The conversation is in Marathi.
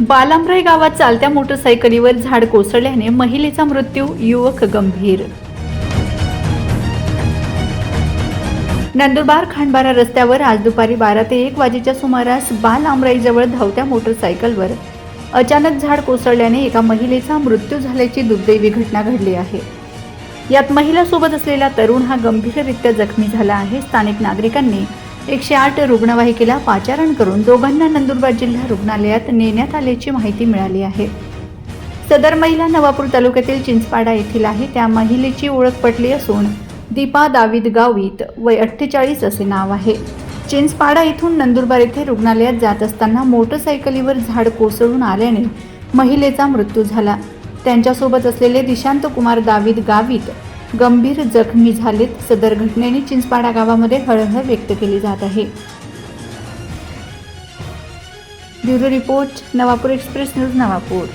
बालांब्राई गावात चालत्या मोटरसायकलीवर झाड कोसळल्याने महिलेचा मृत्यू युवक गंभीर. नंदुरबार खांडबारा रस्त्यावर आज दुपारी बारा ते एक वाजेच्या सुमारास बाल धावत्या मोटरसायकलवर अचानक झाड कोसळल्याने एका महिलेचा मृत्यू झाल्याची दुर्दैवी घटना घडली आहे. यात महिला सोबत असलेला तरुण हा गंभीररित्या जखमी झाला आहे. स्थानिक नागरिकांनी एकशे आठ रुग्णवाहिकेला पाचारण करून दोघांना नंदुरबार जिल्हा रुग्णालयात नेण्यात आल्याची माहिती मिळाली आहे. सदर महिला नवापूर तालुक्यातील चिंचपाडा येथील आहे. त्या महिलेची ओळख पटली असून दीपा दावीद गावित वय अठ्ठेचाळीस असे नाव आहे. चिंचपाडा इथून नंदुरबार येथे रुग्णालयात जात असताना मोटरसायकलीवर झाड कोसळून आल्याने महिलेचा मृत्यू झाला. त्यांच्यासोबत असलेले दिशांत कुमार दावीद गावित गंभीर जखमी झालेत सदर घटनेने चिंचपाडा गावामध्ये हळहळ व्यक्त केली जात आहे. Bureau report Navapur express news Navapur.